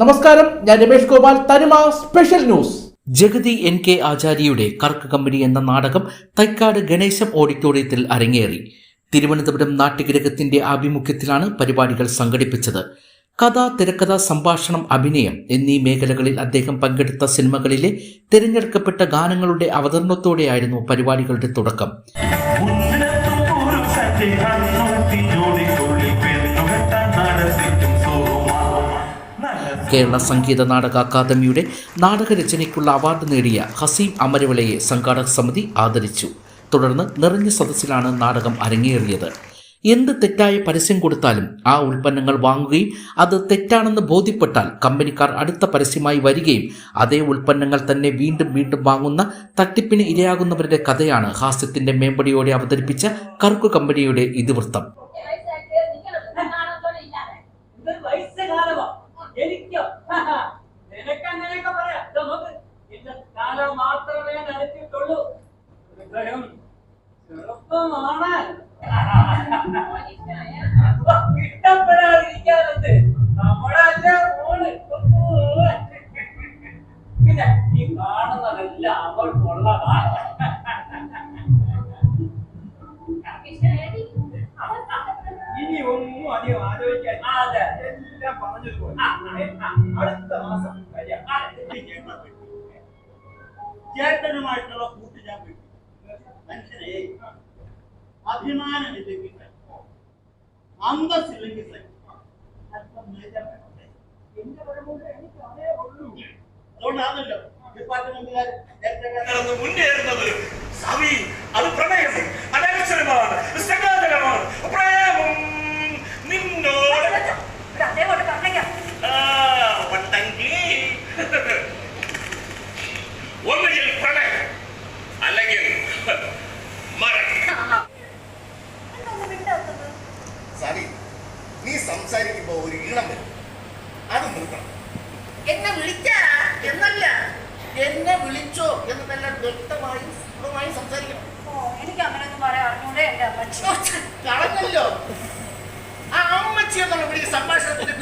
നമസ്കാരം ഞാൻ Ramesh Gopal Thanima special news. Jagathy N K ആചാര്യയുടെ കർക്ക് കമ്പനി എന്ന നാടകം തൈക്കാട് ഗണേശം ഓഡിറ്റോറിയത്തിൽ അരങ്ങേറി. തിരുവനന്തപുരം നാട്യഗ്രഹത്തിന്റെ ആഭിമുഖ്യത്തിലാണ് പരിപാടികൾ സംഘടിപ്പിച്ചത്. കഥ തിരക്കഥ സംഭാഷണം അഭിനയം എന്നീ മേഖലകളിൽ അദ്ദേഹം പങ്കെടുത്ത സിനിമകളിലെ തിരഞ്ഞെടുക്കപ്പെട്ട ഗാനങ്ങളുടെ അവതരണത്തോടെയായിരുന്നു പരിപാടികളുടെ തുടക്കം. കേരള സംഗീത നാടക അക്കാദമിയുടെ നാടകരചനയ്ക്കുള്ള അവാർഡ് നേടിയ ഹസീം അമരവിളയെ സംഘാടക സമിതി ആദരിച്ചു. തുടർന്ന് നിറഞ്ഞ സദസ്സിലാണ് നാടകം അരങ്ങേറിയത്. എന്ത് തെറ്റായ പരസ്യം കൊടുത്താലും ആ ഉൽപ്പന്നങ്ങൾ വാങ്ങുകയും അത് തെറ്റാണെന്ന് ബോധ്യപ്പെട്ടാൽ കമ്പനിക്കാർ അടുത്ത പരസ്യമായി വരികയും അതേ ഉൽപ്പന്നങ്ങൾ തന്നെ വീണ്ടും വീണ്ടും വാങ്ങുന്ന തട്ടിപ്പിന് ഇരയാകുന്നവരുടെ കഥയാണ് ഹാസ്യത്തിന്റെ മേമ്പടിയോടെ അവതരിപ്പിച്ച കറുക്കു കമ്പനിയുടെ ഇതിവൃത്തം. എനിക്കോ? നിനക്ക് അങ്ങനെയൊക്കെ പറയാം. നോക്ക്. എന്റെ കാലം മാത്രമേ നനച്ചിട്ടുള്ളൂ. ഹൃദയം ചെറുപ്പമാണ്. കിട്ടപ്പെടാതിരിക്കാറുണ്ട് നമ്മളല്ല മോൾ. പിന്നെ ഈ കാണുന്നതെല്ലാം അവൾ ഇനി അടുത്ത മാസം ചേട്ടനുമായിട്ടുള്ള കൂട്ട് ഞാൻ വിട്ടു മനുഷ്യനെ അഭിമാനമില്ലെങ്കിൽ. അന്തസ്സില്ലെങ്കിൽ അതുകൊണ്ടാണല്ലോ ഡിപ്പാർട്ട്മെന്റുകാർ മുന്നേറുന്നത് സവി അത് സരി നീ സംസാരിക്കുമ്പോ ഒരു ഈണം വരും. അത് നിർത്തണം. എന്നെ വിളിക്ക? എന്നല്ല. എന്നെ വിളിച്ചോ എന്ന് നല്ല വ്യക്തമായും സ്ഫുടമായും സംസാരിക്കണം. എനിക്ക് അങ്ങനെയൊന്നും പറയാൻ അറിഞ്ഞൂടെ എന്റെ അമ്മച്ചി. കളഞ്ഞല്ലോ. ആ അമ്മച്ചി എന്നുള്ള വിളി സംഭാഷണത്തിന്റെ